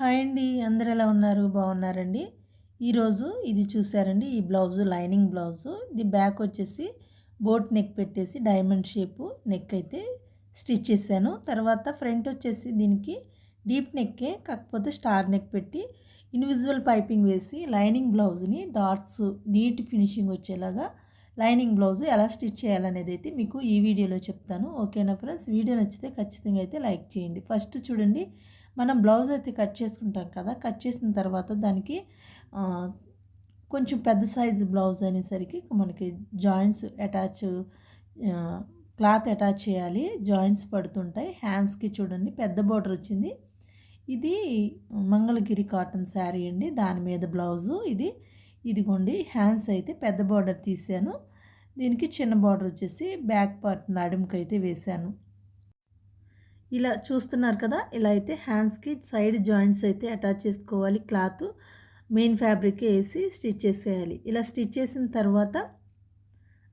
Hi అండి అందరు ఎలా ఉన్నారు? బాగున్నారండి? ఈరోజు ఇది చూసారండి ఈ బ్లౌజు లైనింగ్ బ్లౌజు. ఇది బ్యాక్ వచ్చేసి బోట్ నెక్ పెట్టేసి డైమండ్ షేపు నెక్ అయితే స్టిచ్ చేశాను. తర్వాత ఫ్రంట్ వచ్చేసి దీనికి డీప్ నెక్కే కాకపోతే స్టార్ నెక్ పెట్టి ఇన్విజువల్ పైపింగ్ వేసి లైనింగ్ బ్లౌజ్ని డాట్స్ నీట్ ఫినిషింగ్ వచ్చేలాగా లైనింగ్ బ్లౌజ్ ఎలా స్టిచ్ చేయాలనేది అయితే మీకు ఈ వీడియోలో చెప్తాను. ఓకేనా ఫ్రెండ్స్? వీడియో నచ్చితే ఖచ్చితంగా అయితే లైక్ చేయండి. ఫస్ట్ చూడండి మనం బ్లౌజ్ అయితే కట్ చేసుకుంటాం కదా కట్ చేసిన తర్వాత దానికి కొంచెం పెద్ద సైజు బ్లౌజ్ అనేసరికి మనకి జాయింట్స్ అటాచ్ క్లాత్ అటాచ్ చేయాలి. జాయింట్స్ పడుతుంటాయి. హ్యాండ్స్కి చూడండి పెద్ద బార్డర్ వచ్చింది. ఇది మంగళగిరి కాటన్ శారీ అండి. దాని మీద బ్లౌజు ఇది. ఇదిగోండి హ్యాండ్స్ అయితే పెద్ద బార్డర్ తీసాను దీనికి చిన్న బార్డర్ వచ్చేసి బ్యాక్ పార్ట్ నడుముకి అయితే వేశాను. ఇలా చూస్తున్నారు కదా ఇలా అయితే హ్యాండ్స్కి సైడ్ జాయింట్స్ అయితే అటాచ్ చేసుకోవాలి. క్లాత్ మెయిన్ ఫ్యాబ్రిక్ వేసి స్టిచ్ చేసేయాలి. ఇలా స్టిచ్ చేసిన తర్వాత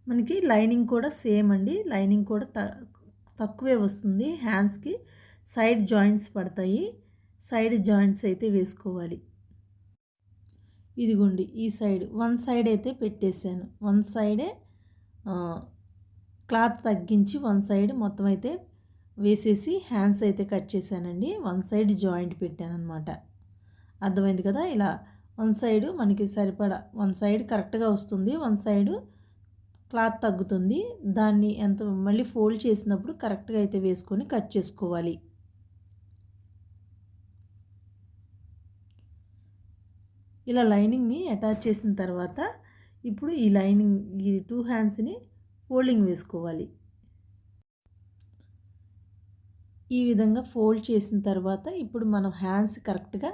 మనకి లైనింగ్ కూడా సేమ్ అండి. లైనింగ్ కూడా తక్కువే వస్తుంది. హ్యాండ్స్కి సైడ్ జాయింట్స్ పడతాయి. సైడ్ జాయింట్స్ అయితే వేసుకోవాలి. ఇదిగోండి ఈ సైడ్ వన్ సైడ్ అయితే పెట్టేశాను. వన్ సైడే క్లాత్ తగ్గించి వన్ సైడ్ మొత్తం అయితే వేసేసి హ్యాండ్స్ అయితే కట్ చేశానండి. వన్ సైడ్ జాయింట్ పెట్టాను అనమాట అర్థమైంది కదా? ఇలా వన్ సైడ్ మనకి సరిపడా వన్ సైడ్ కరెక్ట్గా వస్తుంది వన్ సైడ్ క్లాత్ తగ్గుతుంది. దాన్ని ఎంత మళ్ళీ ఫోల్డ్ చేసినప్పుడు కరెక్ట్గా అయితే వేసుకొని కట్ చేసుకోవాలి. ఇలా లైనింగ్ని అటాచ్ చేసిన తర్వాత ఇప్పుడు ఈ లైనింగ్ ఈ టూ హ్యాండ్స్ని ఫోల్డింగ్ వేసుకోవాలి. ఈ విధంగా ఫోల్డ్ చేసిన తర్వాత ఇప్పుడు మనం హ్యాండ్స్ కరెక్ట్గా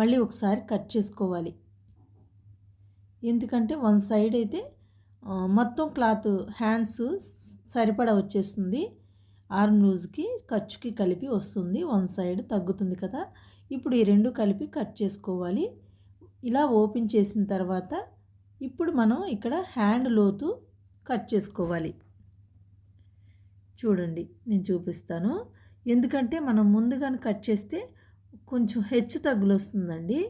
మళ్ళీ ఒకసారి కట్ చేసుకోవాలి. ఎందుకంటే వన్ సైడ్ అయితే మొత్తం క్లాత్ హ్యాండ్స్ సరిపడా వచ్చేస్తుంది. ఆర్మ్ లూజ్కి ఖర్చుకి కలిపి వస్తుంది. వన్ సైడ్ తగ్గుతుంది కదా. ఇప్పుడు ఈ రెండు కలిపి కట్ చేసుకోవాలి. ఇలా ఓపెన్ చేసిన తర్వాత ఇప్పుడు మనం ఇక్కడ హ్యాండ్ లోతు కట్ చేసుకోవాలి. చూడండి నేను చూపిస్తాను. ఎందుకంటే మనం ముందుగానే కట్ చేస్తే కొంచెం హెచ్చు తగ్గులు వస్తుందండి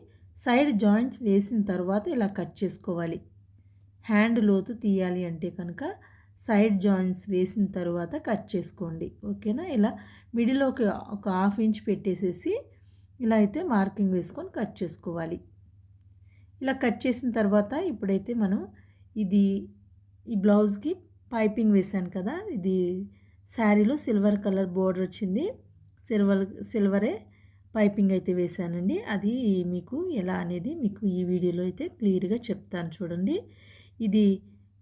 సైడ్ జాయింట్స్ వేసిన తర్వాత ఇలా కట్ చేసుకోవాలి. హ్యాండ్ లోతు తీయాలి అంటే కనుక సైడ్ జాయింట్స్ వేసిన తర్వాత కట్ చేసుకోండి. ఓకేనా? ఇలా మిడిల్ ఒక ఒక హాఫ్ ఇంచ్ పెట్టేసేసి ఇలా అయితే మార్కింగ్ వేసుకొని కట్ చేసుకోవాలి. ఇలా కట్ చేసిన తర్వాత ఇప్పుడైతే మనం ఇది ఈ బ్లౌజ్కి పైపింగ్ వేసాను కదా ఇది శారీలో సిల్వర్ కలర్ బోర్డర్ వచ్చింది. సిల్వర్ సిల్వరే పైపింగ్ అయితే వేసానండి అది మీకు ఎలా అనేది మీకు ఈ వీడియోలో అయితే క్లియర్గా చెప్తాను చూడండి. ఇది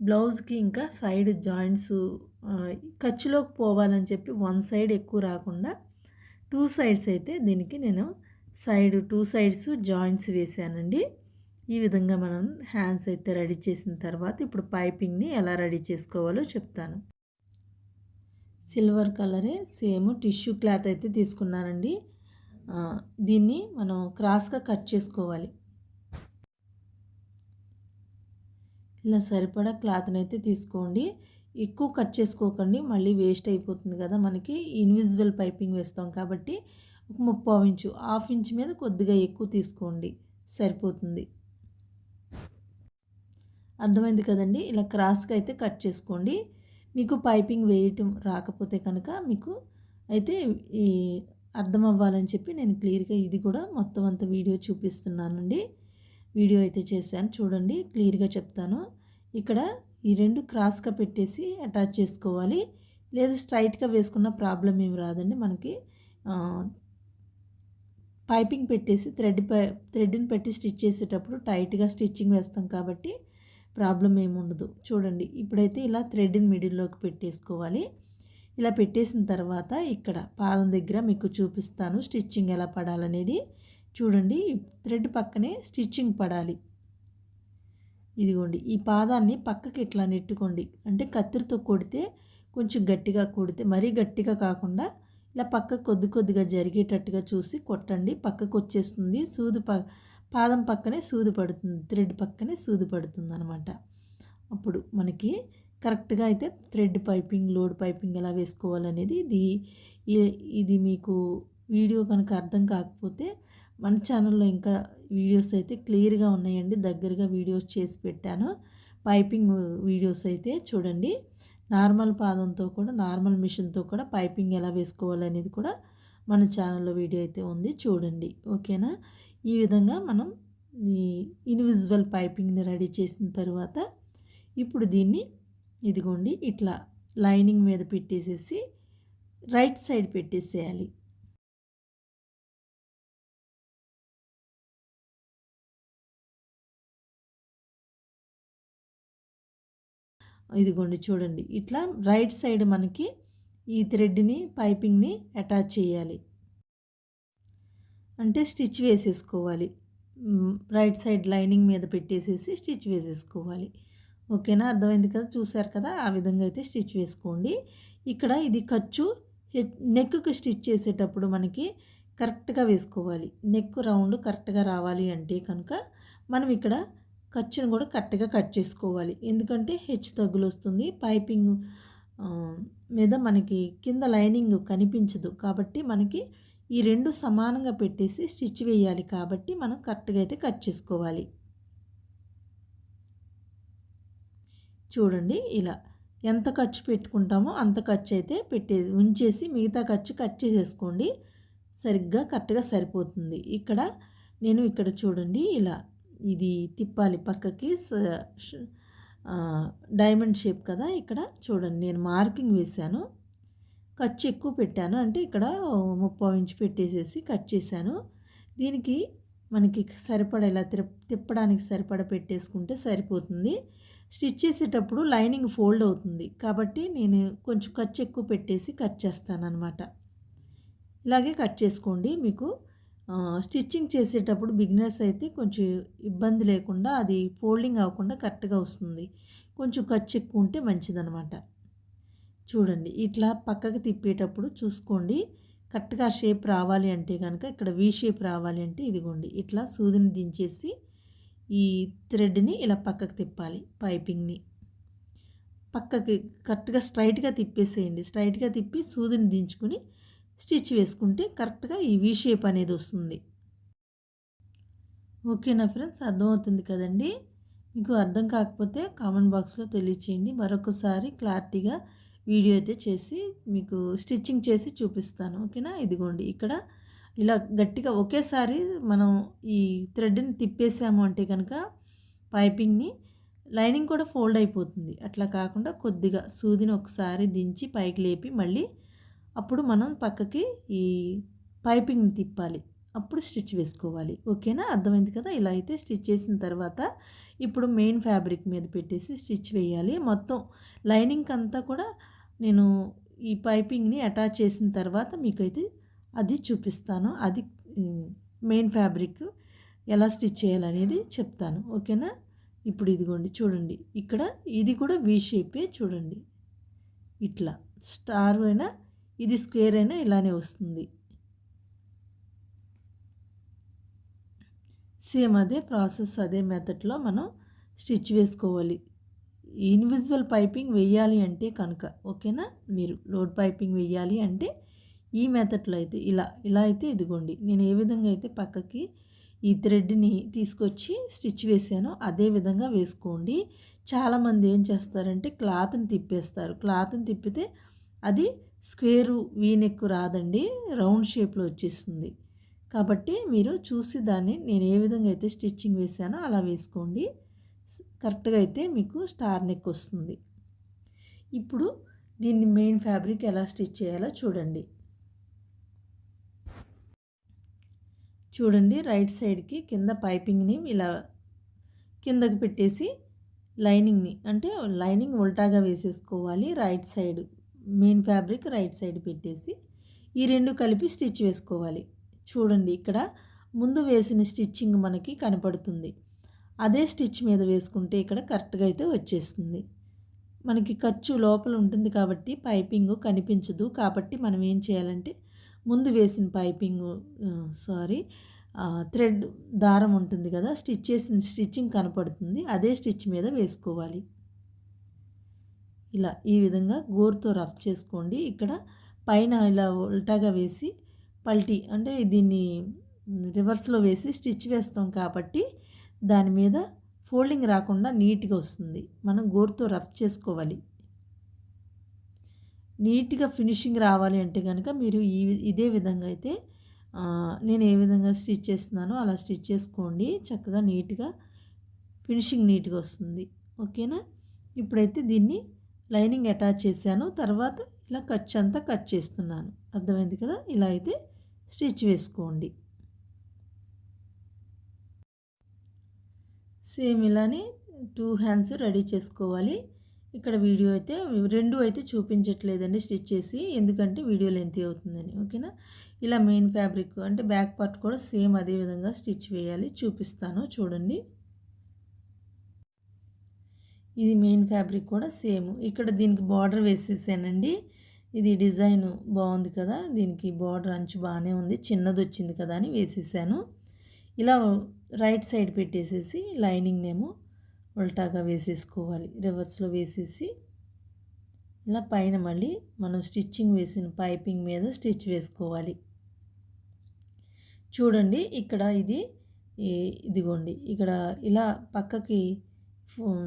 బ్లౌజ్కి ఇంకా సైడ్ జాయింట్స్ ఖర్చులోకి పోవాలని చెప్పి వన్ సైడ్ ఎక్కువ రాకుండా టూ సైడ్స్ అయితే దీనికి నేను సైడ్ టూ సైడ్స్ జాయింట్స్ వేసానండి ఈ విధంగా మనం హ్యాండ్స్ అయితే రెడీ చేసిన తర్వాత ఇప్పుడు పైపింగ్ని ఎలా రెడీ చేసుకోవాలో చెప్తాను. సిల్వర్ కలరే సేమ్ టిష్యూ క్లాత్ అయితే తీసుకున్నానండి. దీన్ని మనం క్రాస్గా కట్ చేసుకోవాలి. ఇలా సరిపడా క్లాత్ని అయితే తీసుకోండి. ఎక్కువ కట్ చేసుకోకండి. మళ్ళీ వేస్ట్ అయిపోతుంది కదా మనకి. ఇన్విజిబుల్ పైపింగ్ వేస్తాం కాబట్టి ఒక ముప్పావు ఇంచు హాఫ్ ఇంచ్ మీద కొద్దిగా ఎక్కువ తీసుకోండి. సరిపోతుంది. అర్థమైంది కదండి? ఇలా క్రాస్గా అయితే కట్ చేసుకోండి. మీకు పైపింగ్ వేయటం రాకపోతే కనుక మీకు అయితే ఈ అర్థం అవ్వాలని చెప్పి నేను క్లియర్గా ఇది కూడా మొత్తం అంత వీడియో చూపిస్తున్నానండి. వీడియో అయితే చేశాను చూడండి క్లియర్గా చెప్తాను. ఇక్కడ ఈ రెండు క్రాస్గా పెట్టేసి అటాచ్ చేసుకోవాలి. లేదా స్ట్రైట్గా వేసుకున్న ప్రాబ్లం ఏమి రాదండి మనకి. పైపింగ్ పెట్టేసి థ్రెడ్ పై థ్రెడ్ని పెట్టి స్టిచ్ చేసేటప్పుడు టైట్గా స్టిచ్చింగ్ వేస్తాం కాబట్టి ప్రాబ్లం ఏముండదు చూడండి ఇప్పుడైతే ఇలా థ్రెడ్ని మిడిల్లోకి పెట్టేసుకోవాలి. ఇలా పెట్టేసిన తర్వాత ఇక్కడ పాదం దగ్గర మీకు చూపిస్తాను స్టిచ్చింగ్ ఎలా పడాలనేది. చూడండి థ్రెడ్ పక్కనే స్టిచ్చింగ్ పడాలి. ఇదిగోండి ఈ పాదాన్ని పక్కకి ఇట్లా నెట్టుకోండి. అంటే కత్తిరితో కొడితే కొంచెం గట్టిగా కొడితే మరీ గట్టిగా కాకుండా ఇలా పక్క కొద్ది కొద్దిగా జరిగేటట్టుగా చూసి కొట్టండి. పక్కకు వచ్చేస్తుంది సూది ప పాదం పక్కనే సూది పడుతుంది థ్రెడ్ పక్కనే సూది పడుతుంది అనమాట అప్పుడు మనకి కరెక్ట్గా అయితే థ్రెడ్ పైపింగ్ లోడ్ పైపింగ్ ఎలా వేసుకోవాలనేది ఇది ఇది మీకు వీడియో కనుక అర్థం కాకపోతే మన ఛానల్లో ఇంకా వీడియోస్ అయితే క్లియర్గా ఉన్నాయండి. దగ్గరగా వీడియోస్ చేసి పెట్టాను. పైపింగ్ వీడియోస్ అయితే చూడండి. నార్మల్ పాదంతో కూడా నార్మల్ మిషన్తో కూడా పైపింగ్ ఎలా వేసుకోవాలనేది కూడా మన ఛానల్లో వీడియో అయితే ఉంది. చూడండి. ఓకేనా? ఈ విధంగా మనం ఈ ఇన్విజిబుల్ పైపింగ్ని రెడీ చేసిన తర్వాత ఇప్పుడు దీన్ని ఇదిగోండి ఇట్లా లైనింగ్ మీద పెట్టేసేసి రైట్ సైడ్ పెట్టేసేయాలి. ఇదిగోండి చూడండి ఇట్లా రైట్ సైడ్ మనకి ఈ థ్రెడ్ని పైపింగ్ని అటాచ్ చేయాలి. అంటే స్టిచ్ వేసేసుకోవాలి. రైట్ సైడ్ లైనింగ్ మీద పెట్టేసేసి స్టిచ్ వేసేసుకోవాలి. ఓకేనా? అర్థమైంది కదా? చూసారు కదా? ఆ విధంగా అయితే స్టిచ్ వేసుకోండి. ఇక్కడ ఇది ఖర్చు నెక్కు స్టిచ్ చేసేటప్పుడు మనకి కరెక్ట్గా వేసుకోవాలి. నెక్ రౌండ్ కరెక్ట్గా రావాలి అంటే కనుక మనం ఇక్కడ ఖర్చును కూడా కరెక్ట్గా కట్ చేసుకోవాలి. ఎందుకంటే హెచ్చు తగ్గులు వస్తుంది పైపింగ్ మీద మనకి కింద లైనింగ్ కనిపించదు. కాబట్టి మనకి ఈ రెండు సమానంగా పెట్టేసి స్టిచ్ వేయాలి కాబట్టి మనం కరెక్ట్గా అయితే కట్ చేసుకోవాలి. చూడండి ఇలా ఎంత ఖర్చు పెట్టుకుంటామో అంత ఖర్చు అయితే పెట్టే ఉంచేసి మిగతా ఖర్చు కట్ చేసేసుకోండి. సరిగ్గా కరెక్ట్గా సరిపోతుంది. ఇక్కడ నేను ఇక్కడ చూడండి ఇలా ఇది తిప్పాలి పక్కకి డైమండ్ షేప్ కదా ఇక్కడ. చూడండి నేను మార్కింగ్ వేశాను. ఖర్చు ఎక్కువ పెట్టాను. అంటే ఇక్కడ ముప్పై ఇంచు పెట్టేసేసి కట్ చేశాను. దీనికి మనకి సరిపడేలా తిప్పడానికి సరిపడ పెట్టేసుకుంటే సరిపోతుంది. స్టిచ్ చేసేటప్పుడు లైనింగ్ ఫోల్డ్ అవుతుంది. కాబట్టి నేను కొంచెం ఖర్చు ఎక్కువ పెట్టేసి కట్ చేస్తాను అనమాట ఇలాగే కట్ చేసుకోండి మీకు. స్టిచ్చింగ్ చేసేటప్పుడు బిగినర్స్ అయితే కొంచెం ఇబ్బంది లేకుండా అది ఫోల్డింగ్ అవ్వకుండా కరెక్ట్గా వస్తుంది. కొంచెం ఖర్చు ఎక్కువ ఉంటే మంచిదనమాట చూడండి ఇట్లా పక్కకి తిప్పేటప్పుడు చూసుకోండి. కరెక్ట్గా షేప్ రావాలి అంటే కనుక ఇక్కడ వీ షేప్ రావాలి అంటే ఇదిగోండి ఇట్లా సూదిని దించేసి ఈ థ్రెడ్ని ఇలా పక్కకు తిప్పాలి పైపింగ్ని. పక్కకి కరెక్ట్గా స్ట్రైట్గా తిప్పేసేయండి స్ట్రైట్గా తిప్పి సూదిని దించుకుని స్టిచ్ వేసుకుంటే కరెక్ట్గా ఈ వీ షేప్ అనేది వస్తుంది. ఓకేనా ఫ్రెండ్స్? అర్థమవుతుంది కదండి? మీకు అర్థం కాకపోతే కామెంట్ బాక్స్లో తెలియచేయండి. మరొకసారి క్లారిటీగా వీడియో అయితే చేసి మీకు స్టిచ్చింగ్ చేసి చూపిస్తాను ఓకేనా? ఇదిగోండి ఇక్కడ ఇలా గట్టిగా ఒకేసారి మనం ఈ థ్రెడ్ని తిప్పేసాము అంటే కనుక పైపింగ్ని లైనింగ్ కూడా ఫోల్డ్ అయిపోతుంది. అట్లా కాకుండా కొద్దిగా సూదిని ఒకసారి దించి పైకి లేపి మళ్ళీ అప్పుడు మనం పక్కకి ఈ పైపింగ్ని తిప్పాలి. అప్పుడు స్టిచ్ వేసుకోవాలి. ఓకేనా? అర్థమైంది కదా? ఇలా అయితే స్టిచ్ చేసిన తర్వాత ఇప్పుడు మెయిన్ ఫ్యాబ్రిక్ మీద పెట్టేసి స్టిచ్ వేయాలి. మొత్తం లైనింగ్ అంతా కూడా నేను ఈ పైపింగ్ని అటాచ్ చేసిన తర్వాత మీకైతే అది చూపిస్తాను. అది మెయిన్ ఫ్యాబ్రిక్ ఎలా స్టిచ్ చేయాలనేది చెప్తాను. ఓకేనా? ఇప్పుడు ఇదిగోండి చూడండి. ఇక్కడ ఇది కూడా వీ షేపే చూడండి. ఇట్లా. స్టార్ అయినా ఇది స్క్వేర్ అయినా ఇలానే వస్తుంది. సేమ్ అదే ప్రాసెస్ అదే మెథడ్లో మనం స్టిచ్ వేసుకోవాలి. ఇన్విజువల్ పైపింగ్ వేయాలి అంటే కనుక ఓకేనా? మీరు లోడ్ పైపింగ్ వేయాలి అంటే ఈ మెథడ్లో అయితే ఇలా ఇలా అయితే ఇదిగోండి. నేను ఏ విధంగా అయితే పక్కకి ఈ థ్రెడ్ని తీసుకొచ్చి స్టిచ్ వేసానో అదే విధంగా వేసుకోండి. చాలామంది ఏం చేస్తారంటే క్లాత్ని తిప్పేస్తారు. క్లాత్ని తిప్పితే అది స్క్వేరు వీనెక్కు రాదండి. రౌండ్ షేప్లో వచ్చేస్తుంది. కాబట్టి మీరు చూసి దాన్ని నేను ఏ విధంగా అయితే స్టిచ్చింగ్ వేసానో అలా వేసుకోండి. కరెక్ట్గా అయితే మీకు స్టార్ నెక్ వస్తుంది. ఇప్పుడు దీన్ని మెయిన్ ఫ్యాబ్రిక్ ఎలా స్టిచ్ చేయాలో చూడండి. చూడండి రైట్ సైడ్కి కింద పైపింగ్ని ఇలా కిందకి పెట్టేసి లైనింగ్ని అంటే లైనింగ్ ఉల్టాగా వేసేసుకోవాలి right side. Main fabric right side పెట్టేసి ఈ రెండు కలిపి స్టిచ్ వేసుకోవాలి. చూడండి ఇక్కడ ముందు వేసిన స్టిచ్చింగ్ మనకి కనపడుతుంది. అదే స్టిచ్ మీద వేసుకుంటే ఇక్కడ కరెక్ట్గా అయితే వచ్చేస్తుంది. మనకి ఖర్చు లోపల ఉంటుంది కాబట్టి పైపింగ్ కనిపించదు. కాబట్టి మనం ఏం చేయాలంటే ముందు వేసిన పైపింగ్ సారీ థ్రెడ్ దారం ఉంటుంది కదా స్టిచ్ చేసిన స్టిచ్చింగ్ కనపడుతుంది. అదే స్టిచ్ మీద వేసుకోవాలి. ఇలా ఈ విధంగా గోరుతో రఫ్ చేసుకోండి. ఇక్కడ పైన ఇలా ఉల్టాగా వేసి పల్టీ అంటే దీన్ని రివర్స్లో వేసి స్టిచ్ వేస్తాం కాబట్టి దాని మీద ఫోల్డింగ్ రాకుండా నీట్గా వస్తుంది. మనం గోరుతో రఫ్ చేసుకోవాలి. నీట్గా ఫినిషింగ్ రావాలి అంటే కనుక మీరు ఈ ఇదే విధంగా అయితే నేను ఏ విధంగా స్టిచ్ చేస్తున్నానో అలా స్టిచ్ చేసుకోండి. చక్కగా నీట్గా ఫినిషింగ్ నీట్గా వస్తుంది. ఓకేనా? ఇప్పుడైతే దీన్ని లైనింగ్ అటాచ్ చేశాను. తర్వాత ఇలా ఖర్చు అంతా కట్ చేస్తున్నాను. అర్థమైంది కదా? ఇలా అయితే స్టిచ్ వేసుకోండి. సేమ్ ఇలానే టూ హ్యాండ్స్ రెడీ చేసుకోవాలి. ఇక్కడ వీడియో అయితే రెండు అయితే చూపించట్లేదండి స్టిచ్ చేసి ఎందుకంటే వీడియో లెంత్ అవుతుందని ఓకేనా? ఇలా మెయిన్ ఫ్యాబ్రిక్ అంటే బ్యాక్ పార్ట్ కూడా సేమ్ అదే విధంగా స్టిచ్ వేయాలి. చూపిస్తాను చూడండి. ఇది మెయిన్ ఫ్యాబ్రిక్ కూడా సేమ్. ఇక్కడ దీనికి బార్డర్ వేసేసానండి. ఇది డిజైన్ బాగుంది కదా దీనికి బార్డర్ అంచు బాగానే ఉంది. చిన్నది వచ్చింది కదా అని వేసేసాను. ఇలా రైట్ సైడ్ పెట్టేసేసి లైనింగ్నేమో ఉల్టాగా వేసేసుకోవాలి. రివర్స్లో వేసేసి ఇలా పైన మళ్ళీ మనం స్టిచ్చింగ్ వేసిన పైపింగ్ మీద స్టిచ్ వేసుకోవాలి. చూడండి ఇక్కడ ఇది ఇదిగోండి ఇక్కడ ఇలా పక్కకి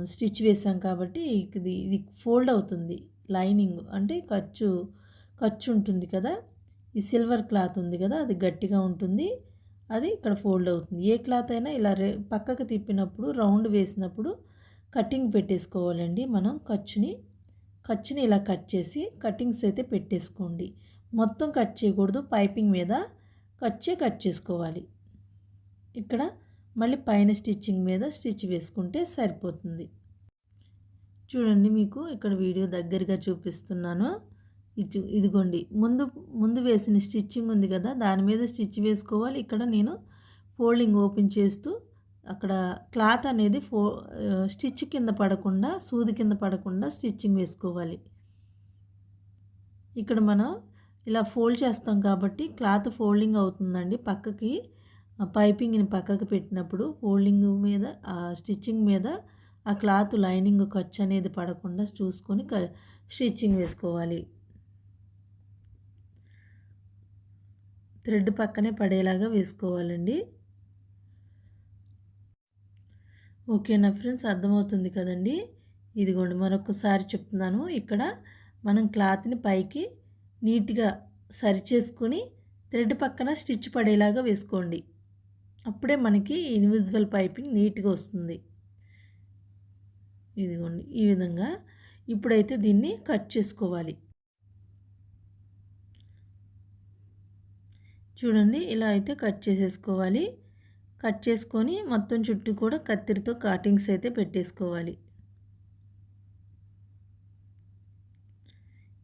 స్టిచ్ వేసాం కాబట్టి ఇది ఇది ఫోల్డ్ అవుతుంది. లైనింగ్ అంటే ఖర్చు ఖర్చు ఉంటుంది కదా? ఈ సిల్వర్ క్లాత్ ఉంది కదా? అది గట్టిగా ఉంటుంది. అది ఇక్కడ ఫోల్డ్ అవుతుంది. ఏ క్లాత్ అయినా ఇలా రే పక్కకు తిప్పినప్పుడు రౌండ్ వేసినప్పుడు కటింగ్ పెట్టేసుకోవాలండి మనం. ఖర్చుని ఖర్చుని ఇలా కట్ చేసి కటింగ్స్ అయితే పెట్టేసుకోండి. మొత్తం కట్ చేయకూడదు. పైపింగ్ మీద ఖర్చే కట్ చేసుకోవాలి. ఇక్కడ మళ్ళీ పైన స్టిచ్చింగ్ మీద స్టిచ్ వేసుకుంటే సరిపోతుంది. చూడండి మీకు ఇక్కడ వీడియో దగ్గరగా చూపిస్తున్నాను. ఇది ఇదిగోండి. ముందు ముందు వేసిన స్టిచ్చింగ్ ఉంది కదా దాని మీద స్టిచ్ వేసుకోవాలి. ఇక్కడ నేను ఫోల్డింగ్ ఓపెన్ చేస్తూ అక్కడ క్లాత్ అనేది ఫో స్టిచ్ కింద పడకుండా సూది కింద పడకుండా స్టిచ్చింగ్ వేసుకోవాలి. ఇక్కడ మనం ఇలా ఫోల్డ్ చేస్తాం కాబట్టి క్లాత్ ఫోల్డింగ్ అవుతుందండి పక్కకి. పైపింగ్ని పక్కకు పెట్టినప్పుడు ఫోల్డింగ్ మీద ఆ స్టిచ్చింగ్ మీద ఆ క్లాత్ లైనింగ్ ఖర్చు అనేది పడకుండా చూసుకొని స్టిచ్చింగ్ వేసుకోవాలి. థ్రెడ్ పక్కనే పడేలాగా వేసుకోవాలండి. ఓకేనా ఫ్రెండ్స్? అర్థమవుతుంది కదండి? ఇదిగోండి మరొకసారి చెప్తున్నాను. ఇక్కడ మనం క్లాత్ని పైకి నీట్గా సరి చేసుకొని థ్రెడ్ పక్కన స్టిచ్ పడేలాగా వేసుకోండి. అప్పుడే మనకి ఇన్విజువల్ పైపింగ్ నీట్గా వస్తుంది. ఇదిగోండి ఈ విధంగా ఇప్పుడైతే దీన్ని కట్ చేసుకోవాలి. చూడండి ఇలా అయితే కట్ చేసేసుకోవాలి. కట్ చేసుకొని మొత్తం చుట్టూ కూడా కత్తిరితో కాటింగ్స్ అయితే పెట్టేసుకోవాలి.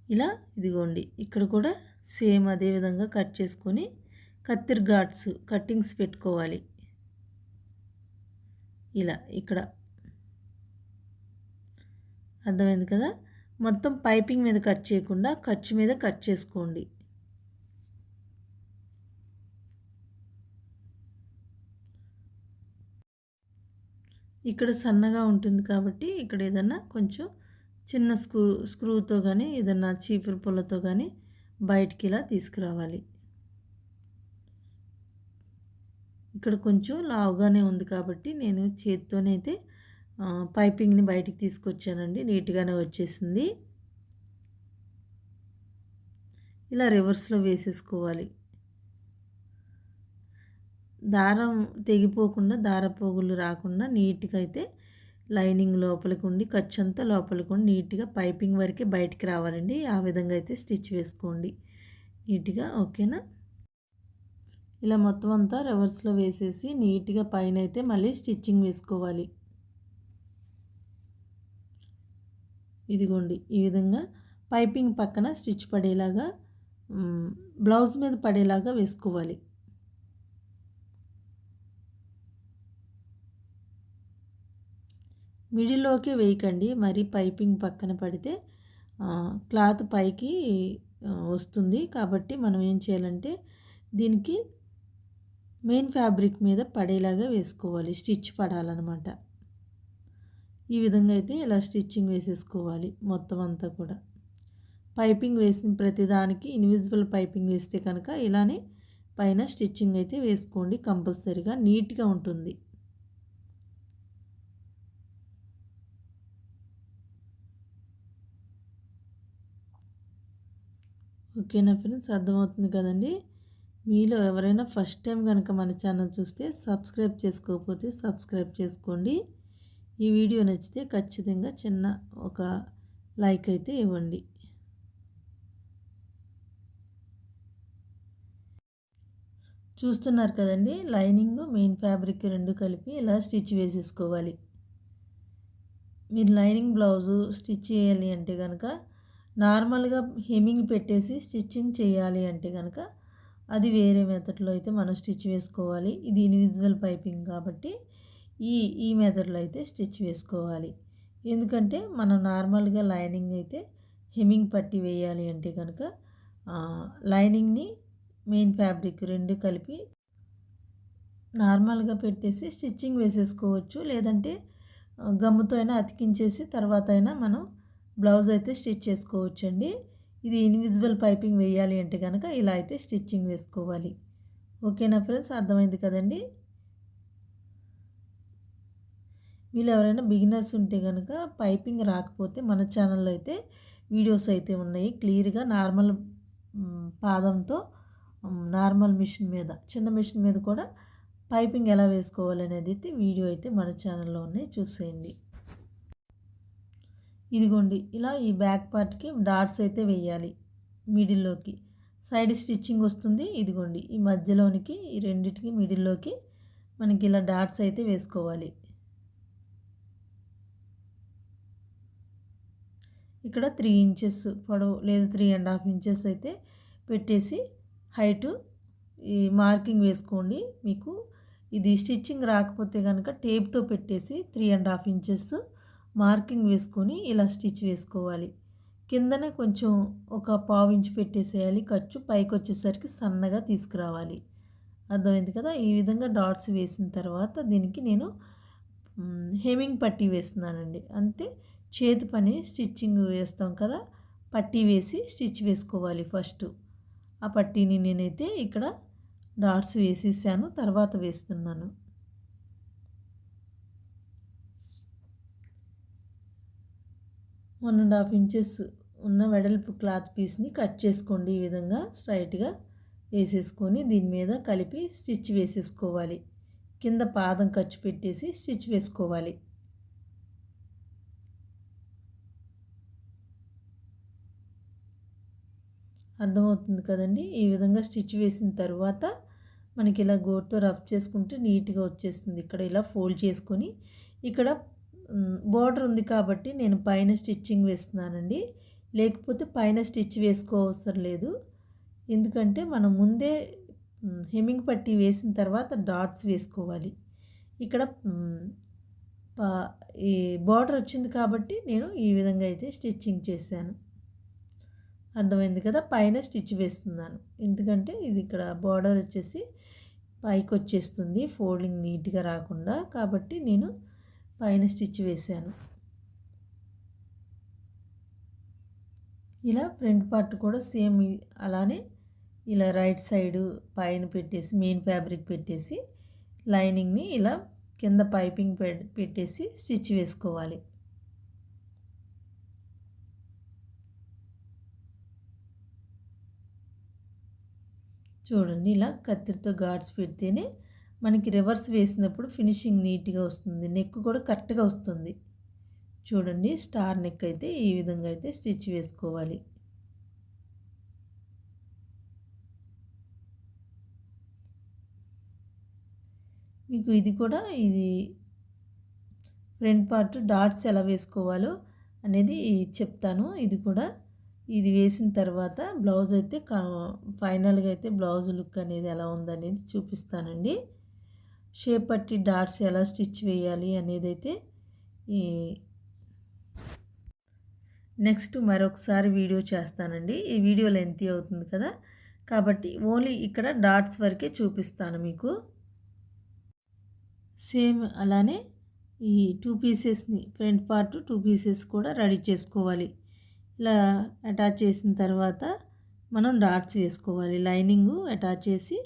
ఇలా ఇదిగోండి ఇక్కడ కూడా సేమ్ అదే విధంగా కట్ చేసుకొని కత్తిరి ఘాట్స్ కట్టింగ్స్ పెట్టుకోవాలి. ఇలా ఇక్కడ. అర్థమైంది కదా? మొత్తం పైపింగ్ మీద కట్ చేయకుండా ఖర్చు మీద కట్ చేసుకోండి. ఇక్కడ సన్నగా ఉంటుంది కాబట్టి ఇక్కడ ఏదన్నా కొంచెం చిన్న స్క్రూ స్క్రూతో కానీ ఏదన్నా చీపురు పుల్లతో కానీ బయటికి ఇలా తీసుకురావాలి. ఇక్కడ కొంచెం లావుగానే ఉంది కాబట్టి నేను చేతితోనైతే పైపింగ్ని బయటికి తీసుకొచ్చానండి. నీట్గానే వచ్చేసింది. ఇలా రివర్స్లో వేసేసుకోవాలి. దారం తెగిపోకుండా దారపోగులు రాకుండా నీట్గా అయితే లైనింగ్ లోపలికి ఉండి ఖర్చు అంతా లోపలికి ఉండి నీట్గా పైపింగ్ వరకే బయటికి రావాలండి. ఆ విధంగా అయితే స్టిచ్ వేసుకోండి. నీట్గా ఓకేనా? ఇలా మొత్తం అంతా రివర్స్లో వేసేసి నీట్గా పైన అయితే మళ్ళీ స్టిచ్చింగ్ వేసుకోవాలి. ఇదిగోండి ఈ విధంగా పైపింగ్ పక్కన స్టిచ్ పడేలాగా బ్లౌజ్ మీద పడేలాగా వేసుకోవాలి. మిడిల్లోకి వేయకండి. మరి పైపింగ్ పక్కన పడితే క్లాత్ పైకి వస్తుంది. కాబట్టి మనం ఏం చేయాలంటే దీనికి మెయిన్ ఫ్యాబ్రిక్ మీద పడేలాగా వేసుకోవాలి. స్టిచ్ పడాలన్నమాట. ఈ విధంగా అయితే ఇలా స్టిచ్చింగ్ వేసేసుకోవాలి మొత్తం అంతా కూడా. పైపింగ్ వేసిన ప్రతిదానికి ఇన్విజిబుల్ పైపింగ్ వేస్తే కనుక ఇలానే పైన స్టిచ్చింగ్ అయితే వేసుకోండి కంపల్సరీగా. నీట్గా ఉంటుంది. ఓకేనా ఫ్రెండ్స్? అర్థమవుతుంది కదండి? మీలో ఎవరైనా ఫస్ట్ టైం కనుక మన ఛానల్ చూస్తే సబ్స్క్రైబ్ చేసుకోకపోతే సబ్స్క్రైబ్ చేసుకోండి. ఈ వీడియో నచ్చితే ఖచ్చితంగా చిన్న ఒక లైక్ అయితే ఇవ్వండి. చూస్తున్నారు కదండి? లైనింగ్ మెయిన్ ఫ్యాబ్రిక్ రెండు కలిపి ఇలా స్టిచ్ వేసేసుకోవాలి. మీరు లైనింగ్ బ్లౌజు స్టిచ్ చేయాలి అంటే కనుక నార్మల్గా హెమ్మింగ్ పెట్టేసి స్టిచ్చింగ్ చేయాలి అంటే కనుక అది వేరే మెథడ్లో అయితే మనం స్టిచ్ వేసుకోవాలి. ఇది ఇన్విజువల్ పైపింగ్ కాబట్టి ఈ ఈ మెథడ్లో అయితే స్టిచ్ వేసుకోవాలి. ఎందుకంటే మనం నార్మల్గా లైనింగ్ అయితే హెమ్మింగ్ పట్టి వేయాలి అంటే కనుక లైనింగ్ని మెయిన్ ఫ్యాబ్రిక్ రెండు కలిపి నార్మల్గా పెట్టేసి స్టిచ్చింగ్ వేసేసుకోవచ్చు. లేదంటే గమ్ముతో అయినా అతికించేసి తర్వాత అయినా మనం బ్లౌజ్ అయితే స్టిచ్ చేసుకోవచ్చు అండి ఇది ఇన్విజిబుల్ పైపింగ్ వేయాలి అంటే కనుక ఇలా అయితే స్టిచ్చింగ్ వేసుకోవాలి. ఓకేనా ఫ్రెండ్స్? అర్థమైంది కదండి? వీళ్ళు ఎవరైనా బిగినర్స్ ఉంటే కనుక పైపింగ్ రాకపోతే మన ఛానల్లో అయితే వీడియోస్ అయితే ఉన్నాయి. క్లియర్గా నార్మల్ పాదంతో నార్మల్ మిషన్ మీద చిన్న మిషన్ మీద కూడా పైపింగ్ ఎలా వేసుకోవాలనేది అయితే వీడియో అయితే మన ఛానల్లో ఉన్నాయి. చూసేయండి. ఇదిగోండి ఇలా ఈ బ్యాక్ పార్ట్కి డాట్స్ అయితే వేయాలి. మిడిల్లోకి. సైడ్ స్టిచ్చింగ్ వస్తుంది ఇదిగోండి. ఈ మధ్యలోనికి ఈ రెండింటికి మిడిల్లోకి మనకి ఇలా డాట్స్ అయితే వేసుకోవాలి. ఇక్కడ త్రీ ఇంచెస్ పొడవు లేదా త్రీ అండ్ హాఫ్ ఇంచెస్ అయితే పెట్టేసి హైటు ఈ మార్కింగ్ వేసుకోండి. మీకు ఇది స్టిచ్చింగ్ రాకపోతే కనుక టేప్తో పెట్టేసి three and half inches marking వేసుకొని ఇలా స్టిచ్ వేసుకోవాలి. కిందనే కొంచెం ఒక పావు ఇంచు పెట్టేసేయాలి. ఖర్చు పైకి వచ్చేసరికి సన్నగా తీసుకురావాలి. అర్థమైంది కదా? ఈ విధంగా డాట్స్ వేసిన తర్వాత దీనికి నేను హెమింగ్ పట్టీ వేస్తున్నానండి. అంటే చేతి పని స్టిచ్చింగ్ వేస్తాం కదా? పట్టీ వేసి స్టిచ్ వేసుకోవాలి ఫస్ట్. ఆ పట్టీని నేనైతే ఇక్కడ డాట్స్ వేసేసాను తర్వాత వేస్తున్నాను. వన్ అండ్ హాఫ్ ఇంచెస్ ఉన్న వెడల్పు క్లాత్ పీస్ని కట్ చేసుకోండి ఈ విధంగా స్ట్రైట్గా వేసేసుకొని దీని మీద కలిపి స్టిచ్ వేసేసుకోవాలి. కింద పాదం ఖర్చు పెట్టేసి స్టిచ్ వేసుకోవాలి. అర్థమవుతుంది కదండి? ఈ విధంగా స్టిచ్ వేసిన తర్వాత మనకి ఇలా గోర్తో రఫ్ చేసుకుంటే నీట్గా వచ్చేస్తుంది. ఇక్కడ ఇలా ఫోల్డ్ చేసుకొని ఇక్కడ బోర్డర్ ఉంది కాబట్టి నేను పైన స్టిచ్చింగ్ వేస్తున్నానండి. లేకపోతే పైన స్టిచ్ వేసుకోవసరం లేదు. ఎందుకంటే మనం ముందే హెమ్మింగ్ పట్టి వేసిన తర్వాత డాట్స్ వేసుకోవాలి. ఇక్కడ ఈ బార్డర్ వచ్చింది కాబట్టి నేను ఈ విధంగా అయితే స్టిచ్చింగ్ చేశాను. అర్థమైంది కదా? పైన స్టిచ్ వేస్తున్నాను. ఎందుకంటే ఇది ఇక్కడ బార్డర్ వచ్చేసి పైకి వచ్చేస్తుంది ఫోల్డింగ్ నీట్గా రాకుండా. కాబట్టి నేను పైన స్టిచ్ వేసాను ఇలా ఫ్రంట్ పార్ట్ కూడా సేమ్ అలానే ఇలా రైట్ సైడు పైన పెట్టేసి మెయిన్ ఫ్యాబ్రిక్ పెట్టేసి లైనింగ్ని ఇలా కింద పైపింగ్ పెట్టేసి స్టిచ్ వేసుకోవాలి. చూడండి ఇలా కత్తిరితో గాడ్స్ పెడితేనే మనకి రివర్స్ వేసినప్పుడు ఫినిషింగ్ నీట్గా వస్తుంది. నెక్ కూడా కరెక్ట్గా వస్తుంది. చూడండి స్టార్ నెక్ అయితే ఈ విధంగా అయితే స్టిచ్ వేసుకోవాలి. మీకు ఇది కూడా ఇది ఫ్రంట్ పార్ట్ డాట్స్ ఎలా వేసుకోవాలో అనేది చెప్తాను. ఇది కూడా ఇది వేసిన తర్వాత బ్లౌజ్ అయితే ఫైనల్గా అయితే బ్లౌజ్ లుక్ అనేది ఎలా ఉందనేది చూపిస్తానండి. షేప్ పట్టి డాట్స్ ఎలా స్టిచ్ వేయాలి అనేది అయితే ఈ నెక్స్ట్ మరొకసారి వీడియో చేస్తానండి. ఈ వీడియో లెంతీ అవుతుంది కదా? కాబట్టి ఓన్లీ ఇక్కడ డాట్స్ వరకే చూపిస్తాను మీకు. సేమ్ అలానే ఈ టూ పీసెస్ని ఫ్రంట్ పార్ట్ టూ పీసెస్ కూడా రెడీ చేసుకోవాలి. ఇలా అటాచ్ చేసిన తర్వాత మనం డాట్స్ వేసుకోవాలి. లైనింగు అటాచ్ చేసి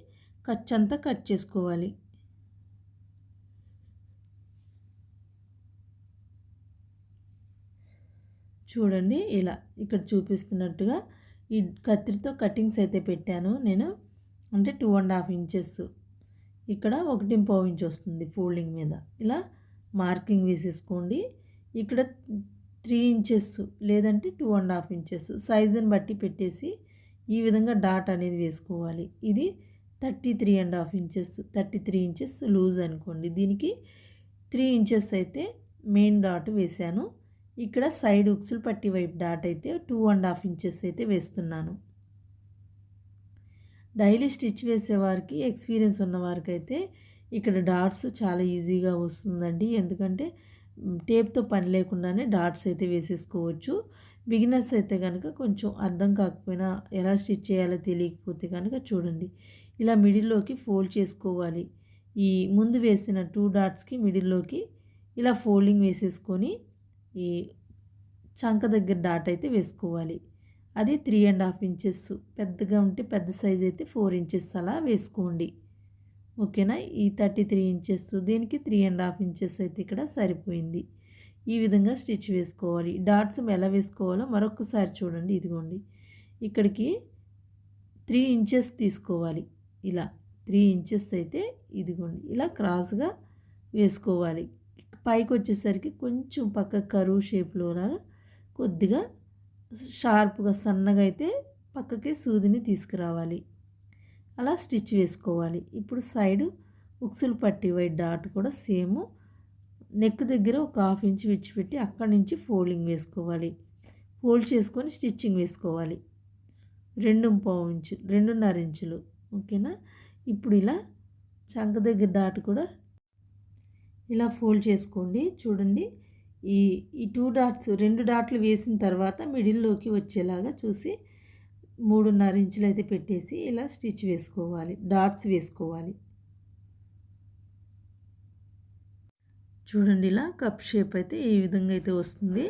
ఖర్చు అంతా కట్ చేసుకోవాలి. చూడండి ఇలా ఇక్కడ చూపిస్తున్నట్టుగా ఈ కత్తిరితో కటింగ్స్ అయితే పెట్టాను నేను. అంటే టూ అండ్ హాఫ్ ఇంచెస్. ఇక్కడ ఒకటి పావు ఇంచ్ వస్తుంది ఫోల్డింగ్ మీద. ఇలా మార్కింగ్ వేసేసుకోండి. ఇక్కడ త్రీ ఇంచెస్ లేదంటే టూ అండ్ హాఫ్ ఇంచెస్. సైజుని బట్టి పెట్టేసి ఈ విధంగా డాట్ అనేది వేసుకోవాలి. ఇది thirty three and half inches. Thirty three inches loose అనుకోండి. దీనికి త్రీ ఇంచెస్ అయితే మెయిన్ డాట్ వేశాను. ఇక్కడ సైడ్ ఉక్సులు పట్టి వైపు డాట్ అయితే టూ అండ్ హాఫ్ ఇంచెస్ అయితే వేస్తున్నాను. డైలీ స్టిచ్ వేసేవారికి ఎక్స్పీరియన్స్ ఉన్నవారికి అయితే ఇక్కడ డాట్స్ చాలా ఈజీగా వస్తుందండి. ఎందుకంటే టేప్తో పని లేకుండానే డాట్స్ అయితే వేసేసుకోవచ్చు. బిగినర్స్ అయితే కనుక కొంచెం అర్థం కాకపోయినా ఎలా స్టిచ్ చేయాలో తెలియకపోతే కనుక చూడండి. ఇలా మిడిల్లోకి ఫోల్డ్ చేసుకోవాలి. ఈ ముందు వేసిన టూ డాట్స్కి మిడిల్లోకి ఇలా ఫోల్డింగ్ వేసేసుకొని ఈ చంక దగ్గర డాట్ అయితే వేసుకోవాలి. అది త్రీ అండ్ హాఫ్ ఇంచెస్ పెద్దగా ఉంటే పెద్ద సైజ్ అయితే ఫోర్ ఇంచెస్ అలా వేసుకోండి. ఓకేనా? ఈ థర్టీ త్రీ ఇంచెస్ దీనికి త్రీ అండ్ హాఫ్ ఇంచెస్ అయితే ఇక్కడ సరిపోయింది. ఈ విధంగా స్టిచ్ వేసుకోవాలి. డాట్స్ ఎలా వేసుకోవాలో మరొకసారి చూడండి. ఇదిగోండి. ఇక్కడికి త్రీ ఇంచెస్ తీసుకోవాలి. ఇలా త్రీ ఇంచెస్ అయితే ఇదిగోండి. ఇలా క్రాస్గా వేసుకోవాలి. పైకి వచ్చేసరికి కొంచెం పక్క కరువు షేప్లోలాగా కొద్దిగా షార్ప్గా సన్నగా అయితే పక్కకి సూదిని తీసుకురావాలి. అలా స్టిచ్ వేసుకోవాలి. ఇప్పుడు సైడ్ ఉక్సులు పట్టి వైట్ డాట్ కూడా సేమ్. నెక్ దగ్గర ఒక హాఫ్ ఇంచ్ విడిచిపెట్టి అక్కడి నుంచి ఫోల్డింగ్ వేసుకోవాలి. ఫోల్డ్ చేసుకొని స్టిచ్చింగ్ వేసుకోవాలి. రెండు పావు ఇంచు రెండున్నర ఇంచులు ఓకేనా? ఇప్పుడు ఇలా చంక దగ్గర డాట్ కూడా ఇలా ఫోల్డ్ చేసుకోండి. చూడండి. ఈ ఈ టూ డాట్స్ రెండు డాట్లు వేసిన తర్వాత మిడిల్లోకి వచ్చేలాగా చూసి మూడున్నర ఇంచులు అయితే పెట్టేసి ఇలా స్టిచ్ వేసుకోవాలి. డాట్స్ వేసుకోవాలి. చూడండి ఇలా కప్ షేప్ అయితే ఈ విధంగా అయితే వస్తుంది.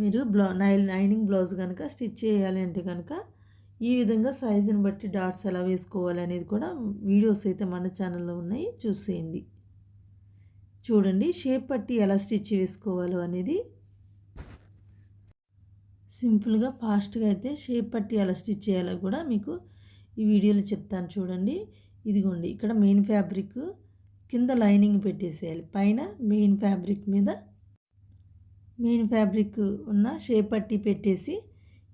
మీరు బ్లౌ లైనింగ్ బ్లౌజ్ కనుక స్టిచ్ చేయాలి అంటే కనుక ఈ విధంగా సైజుని బట్టి డాట్స్ ఎలా వేసుకోవాలి అనేది కూడా వీడియోస్ అయితే మన ఛానల్లో ఉన్నాయి. చూసేయండి. చూడండి షేప్ పట్టి ఎలా స్టిచ్ వేసుకోవాలో అనేది. సింపుల్గా ఫాస్ట్గా అయితే షేప్ పట్టి ఎలా స్టిచ్ చేయాలో కూడా మీకు ఈ వీడియోలో చెప్తాను చూడండి. ఇదిగోండి ఇక్కడ మెయిన్ ఫ్యాబ్రిక్ కింద లైనింగ్ పెట్టేసేయాలి. పైన మెయిన్ ఫ్యాబ్రిక్ మీద మెయిన్ ఫ్యాబ్రిక్ ఉన్న షేప్ పట్టి పెట్టేసి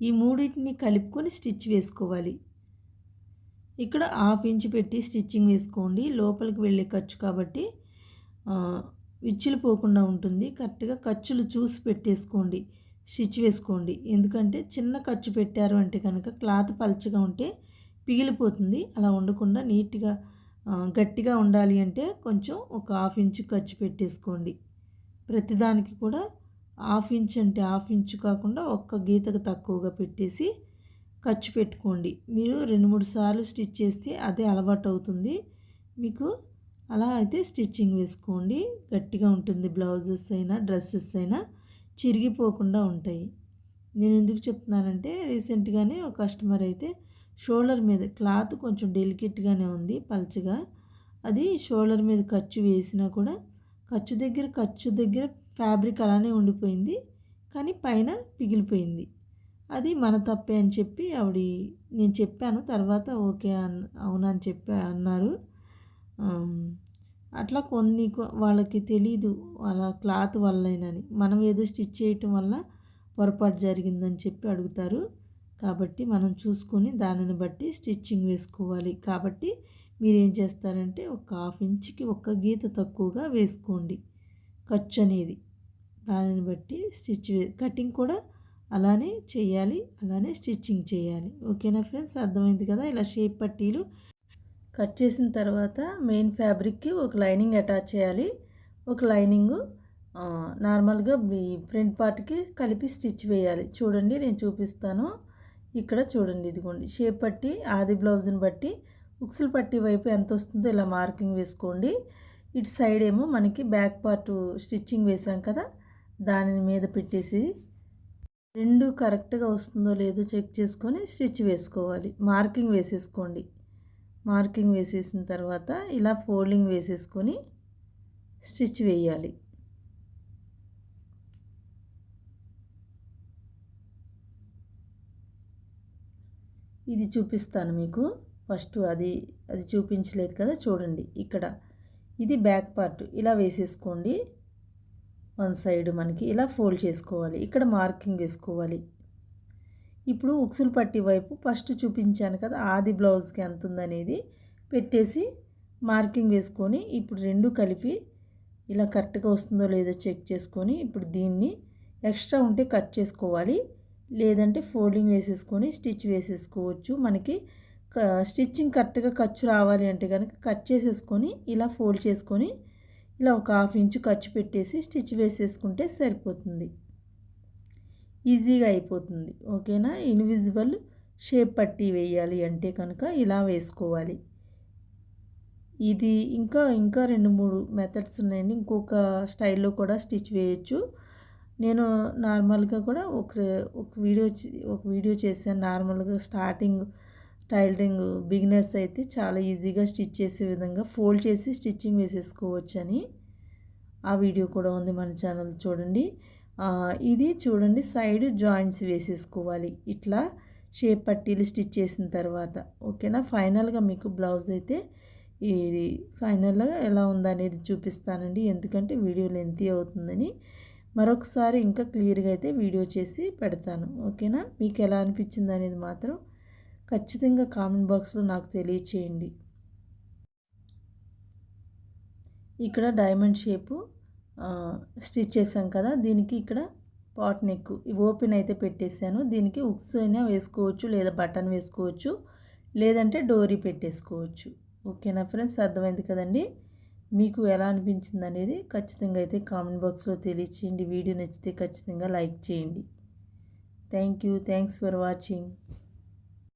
ఈ మూడింటిని కలుపుకొని స్టిచ్ వేసుకోవాలి. ఇక్కడ హాఫ్ ఇంచ్ పెట్టి స్టిచ్చింగ్ వేసుకోండి. లోపలికి వెళ్ళే ఖర్చు కాబట్టి విచ్చిలు పోకుండా ఉంటుంది. కరెక్ట్గా ఖర్చులు చూసి పెట్టేసుకోండి. స్టిచ్ వేసుకోండి. ఎందుకంటే చిన్న ఖర్చు పెట్టారు అంటే కనుక క్లాత్ పలచగా ఉంటే పిగిలిపోతుంది అలా ఉండకుండా నీట్గా గట్టిగా ఉండాలి అంటే కొంచెం ఒక హాఫ్ ఇంచ్ ఖర్చు పెట్టేసుకోండి. ప్రతిదానికి కూడా హాఫ్ ఇంచ్ అంటే హాఫ్ ఇంచ్ కాకుండా ఒక్క గీతకు తక్కువగా పెట్టేసి ఖర్చు పెట్టుకోండి. మీరు రెండు మూడు సార్లు స్టిచ్ చేస్తే అదే అలవాటు అవుతుంది మీకు అలా అయితే స్టిచ్చింగ్ వేసుకోండి. గట్టిగా ఉంటుంది బ్లౌజెస్ అయినా డ్రెస్సెస్ అయినా చిరిగిపోకుండా ఉంటాయి. నేను ఎందుకు చెప్తున్నానంటే రీసెంట్గానే ఒక కస్టమర్ అయితే షోల్డర్ మీద క్లాత్ కొంచెం డెలికేట్గానే ఉంది పల్చగా. అది షోల్డర్ మీద ఖర్చు వేసినా కూడా ఖర్చు దగ్గర ఖర్చు దగ్గర ఫ్యాబ్రిక్ అలానే ఉండిపోయింది. కానీ పైన పిగిలిపోయింది. అది మన తప్పే అని చెప్పి ఆవిడ నేను చెప్పాను తర్వాత ఓకే అన్ అవునని చెప్పి అన్నారు. అట్లా కొన్ని వాళ్ళకి తెలీదు వాళ్ళ క్లాత్ వల్లైనని మనం ఏదో స్టిచ్ చేయటం వల్ల పొరపాటు జరిగిందని చెప్పి అడుగుతారు. కాబట్టి మనం చూసుకొని దానిని బట్టి స్టిచ్చింగ్ వేసుకోవాలి. కాబట్టి మీరు ఏం చేస్తారంటే ఒక హాఫ్ ఇంచ్కి ఒక్క గీత తక్కువగా వేసుకోండి. ఖర్చు అనేది. దానిని బట్టి స్టిచ్ కటింగ్ కూడా అలానే చేయాలి అలానే స్టిచ్చింగ్ చేయాలి. ఓకేనా ఫ్రెండ్స్? అర్థమైంది కదా? ఇలా షేప్ పట్టీలు కట్ చేసిన తర్వాత మెయిన్ ఫ్యాబ్రిక్కి ఒక లైనింగ్ అటాచ్ చేయాలి. ఒక లైనింగు నార్మల్గా ఈ ఫ్రంట్ పార్ట్కి కలిపి స్టిచ్ వేయాలి. చూడండి నేను చూపిస్తాను. ఇక్కడ చూడండి ఇదిగోండి. షేప్ పట్టి ఆది బ్లౌజ్ని బట్టి ఉక్సులు పట్టి వైపు ఎంత వస్తుందో ఇలా మార్కింగ్ వేసుకోండి. ఇటు సైడ్ ఏమో మనకి బ్యాక్ పార్ట్ స్టిచ్చింగ్ వేసాం కదా దాని మీద పెట్టేసి రెండు కరెక్ట్గా వస్తుందో లేదో చెక్ చేసుకొని స్టిచ్ వేసుకోవాలి. మార్కింగ్ వేసేసుకోండి. మార్కింగ్ వేసేసిన తర్వాత ఇలా ఫోల్డింగ్ వేసేసుకొని స్టిచ్ వేయాలి. ఇది చూపిస్తాను మీకు. ఫస్ట్ అది అది చూపించలేదు కదా చూడండి ఇక్కడ. ఇది బ్యాక్ పార్ట్. ఇలా వేసేసుకోండి. వన్ సైడ్ మనకి ఇలా ఫోల్డ్ చేసుకోవాలి. ఇక్కడ మార్కింగ్ వేసుకోవాలి. ఇప్పుడు ఉక్సులు పట్టి వైపు ఫస్ట్ చూపించాను కదా ఆది బ్లౌజ్కి ఎంత ఉందనేది పెట్టేసి మార్కింగ్ వేసుకొని ఇప్పుడు రెండు కలిపి ఇలా కరెక్ట్గా వస్తుందో లేదో చెక్ చేసుకొని ఇప్పుడు దీన్ని ఎక్స్ట్రా ఉంటే కట్ చేసుకోవాలి. లేదంటే ఫోల్డింగ్ వేసేసుకొని స్టిచ్ వేసేసుకోవచ్చు. మనకి స్టిచ్చింగ్ కరెక్ట్గా ఖర్చు రావాలి అంటే కనుక కట్ చేసేసుకొని ఇలా ఫోల్డ్ చేసుకొని ఇలా ఒక హాఫ్ ఇంచు ఖర్చు పెట్టేసి స్టిచ్ వేసేసుకుంటే సరిపోతుంది. ఈజీగా అయిపోతుంది. ఓకేనా? ఇన్విజిబుల్ షేప్ పట్టి వేయాలి అంటే కనుక ఇలా వేసుకోవాలి. ఇది ఇంకా ఇంకా రెండు మూడు మెథడ్స్ ఉన్నాయండి. ఇంకొక స్టైల్లో కూడా స్టిచ్ వేయచ్చు. నేను నార్మల్గా కూడా ఒక ఒక వీడియో ఒక వీడియో చేశాను. నార్మల్గా స్టార్టింగ్ టైలరింగ్ బిగినర్స్ అయితే చాలా ఈజీగా స్టిచ్ చేసే విధంగా ఫోల్డ్ చేసి స్టిచ్చింగ్ వేసేసుకోవచ్చు అని ఆ వీడియో కూడా ఉంది మన ఛానల్ చూడండి. ఇది చూడండి సైడ్ జాయింట్స్ వేసేసుకోవాలి. ఇట్లా షేప్ పట్టీలు స్టిచ్ చేసిన తర్వాత ఓకేనా? ఫైనల్గా మీకు బ్లౌజ్ అయితే ఇది ఫైనల్గా ఎలా ఉందనేది చూపిస్తానండి. ఎందుకంటే వీడియో లెంతీ అవుతుందని మరొకసారి ఇంకా క్లియర్గా అయితే వీడియో చేసి పెడతాను ఓకేనా? మీకు ఎలా అనిపించింది అనేది మాత్రం ఖచ్చితంగా కామెంట్ బాక్స్లో నాకు తెలియచేయండి. ఇక్కడ డైమండ్ షేపు స్టిచ్ చేసాం కదా దీనికి ఇక్కడ పాట్ నెక్. ఓపెన్ అయితే పెట్టేశాను. దీనికి ఉక్స్ అయినా వేసుకోవచ్చు లేదా బటన్ వేసుకోవచ్చు లేదంటే డోరీ పెట్టేసుకోవచ్చు. ఓకేనా ఫ్రెండ్స్? అర్థమైంది కదండి? మీకు ఎలా అనిపించింది అనేది ఖచ్చితంగా అయితే కామెంట్ బాక్స్లో తెలియచేయండి. వీడియో నచ్చితే ఖచ్చితంగా లైక్ చేయండి. Thank you. Thanks for watching.